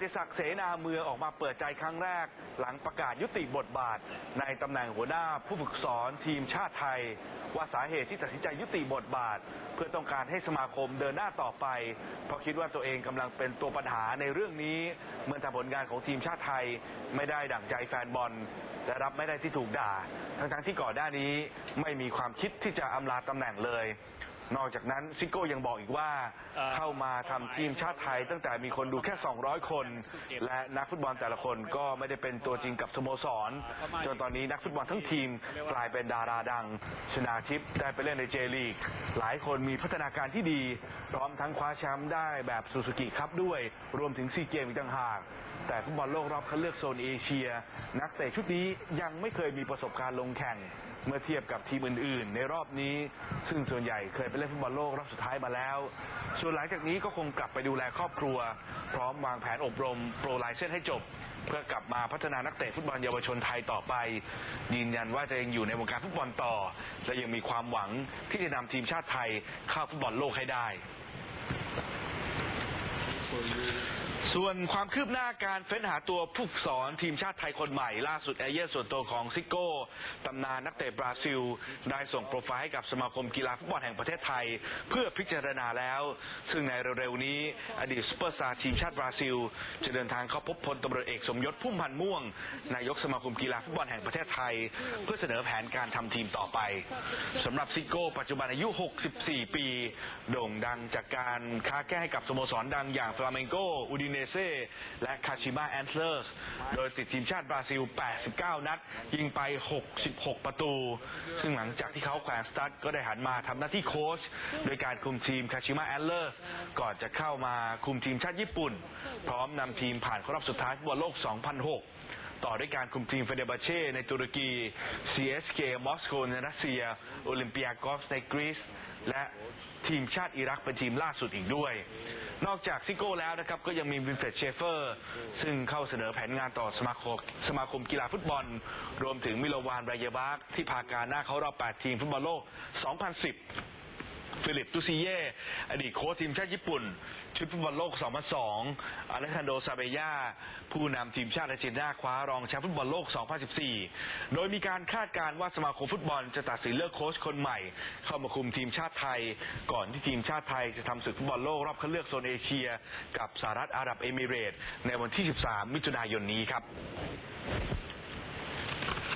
ติศักดิ์เสนาเมืองออกมาเปิดใจครั้งแรก หลังประกาศยุติบทบาท ในตำแหน่งหัวหน้าผู้ฝึกสอนทีมชาติไทย ว่าสาเหตุที่ตัดสินใจยุติบทบาท เพื่อต้องการให้สมาคมเดินหน้าต่อไป เพราะคิดว่าตัวเองกำลังเป็นตัวปัญหาในเรื่องนี้ เมื่อทำผลงานของทีมชาติไทยไม่ได้ดั่งใจแฟนบอลและรับไม่ได้ที่ถูกด่า ทั้งๆที่ก่อนหน้านี้ไม่มีความคิดที่จะอำลาตำแหน่งเลย นอกจากนั้นซิโก้ยังบอกอีกว่าเอ่อเข้ามาทำทีมชาติไทย ตั้งแต่มีคนดูแค่ 200 คน และนักฟุตบอลแต่ละคนก็ไม่ได้เป็นตัวจริงกับสโมสร จนตอนนี้นักฟุตบอลทั้งทีมกลายเป็นดาราดัง ชนาทิพย์ได้ไปเล่นในเจลีก หลายคนมีพัฒนาการที่ดี พร้อมทั้งคว้าแชมป์ได้แบบซูซูกิครับด้วย รวมถึงซีเกมอีกต่างหาก แต่ฟุตบอลโลกรอบคัดเลือกโซนเอเชีย นักเตะชุดนี้ยังไม่เคยมีประสบการณ์ลงแข่ง เมื่อเทียบกับทีมอื่น ๆ ในรอบนี้ ซึ่งส่วนใหญ่เคยไปเล่นฟุตบอลโลกรอบสุดท้ายมาแล้ว ส่วนหลังจากนี้ก็คงกลับไปดูแลครอบครัว พร้อมวางแผนอบรมโปรไลเซนให้จบ เพื่อกลับมาพัฒนานักเตะฟุตบอลเยาวชนไทยต่อไป ยืนยันว่าจะยังอยู่ในวงการฟุตบอลต่อ และยังมีความหวังที่จะนำทีมชาติไทยเข้าฟุตบอลโลกให้ได้ ส่วนความคืบหน้าการเฟ้นหาตัวผู้สอนทีมชาติไทยคนใหม่ ล่าสุดเอเย่ส่วนตัวของซิโก้ตำนานนักเตะบราซิล ได้ส่งโปรไฟล์ให้กับสมาคมกีฬาฟุตบอลแห่งประเทศไทย เพื่อพิจารณาแล้ว ซึ่งในเร็วๆนี้ อดีตซุปเปอร์สตาร์ทีมชาติบราซิล จะเดินทางเข้าพบพลตำรวจเอกสมยศพุ่มพันธ์ม่วง นายกสมาคมกีฬาฟุตบอลแห่งประเทศไทย เพื่อเสนอแผนการทำทีมต่อไปสำหรับซิโก้ปัจจุบันอายุ 64 ปี โด่งดังจากการค้าแก้ให้กับสโมสรดังอย่างฟลาเมงโกอูดิเนเซและคาชิมาแอนเซอร์สโดยติดทีมชาติบราซิล 89 นัด ยิงไป 66 ประตู ซึ่งหลังจากที่เขาแขวนสตั๊ดก็ได้หันมาทำหน้าที่โค้ชโดยการคุมทีมคาชิมาแอนเ l อร์สก่อนจะเข้ามาคุมทีมชาติญี่ปุ่น พร้อมนำทีมผ่านเข้ารอบสุดท้ายฟุตบอลโลก 2006 ต่อด้วยการคุมทีมเฟเดบาเช่ในตุรกี CSK มอสโกในรัสเซีย โอลิมเปียกอสในกรีซและทีมชาติอิรักเป็นทีมล่าสุดอีกด้วย นอกจากซิโก้แล้วนะครับ ก็ยังมีวินเฟรดเชฟเฟอร์ ซึ่งเข้าเสนอแผนงานต่อสมาคมสมาคมกีฬาฟุตบอล รวมถึงมิโลวานไรเยบาร์ที่พาการหน้าเขารอบ 8 ทีมฟุตบอลโลก 2010 ฟิลิปตุซิเย่อดีตโค้ชทีมชาติญี่ปุ่น ชุดฟุตบอลโลก 2002 อเลคันโดซาเบย่า ผู้นำทีมชาติอาร์เจนตินาคว้ารองแชมป์ฟุตบอลโลก 2014 โดยมีการคาดการณ์ว่าสมาคมฟุตบอลจะตัดสินเลือกโค้ชคนใหม่ เข้ามาคุมทีมชาติไทย ก่อนที่ทีมชาติไทยจะทำศึกฟุตบอลโลกรอบคัดเลือกโซนเอเชีย กับสหรัฐอาหรับเอมิเรตส์ในวันที่ 13 มิถุนายนนี้ครับ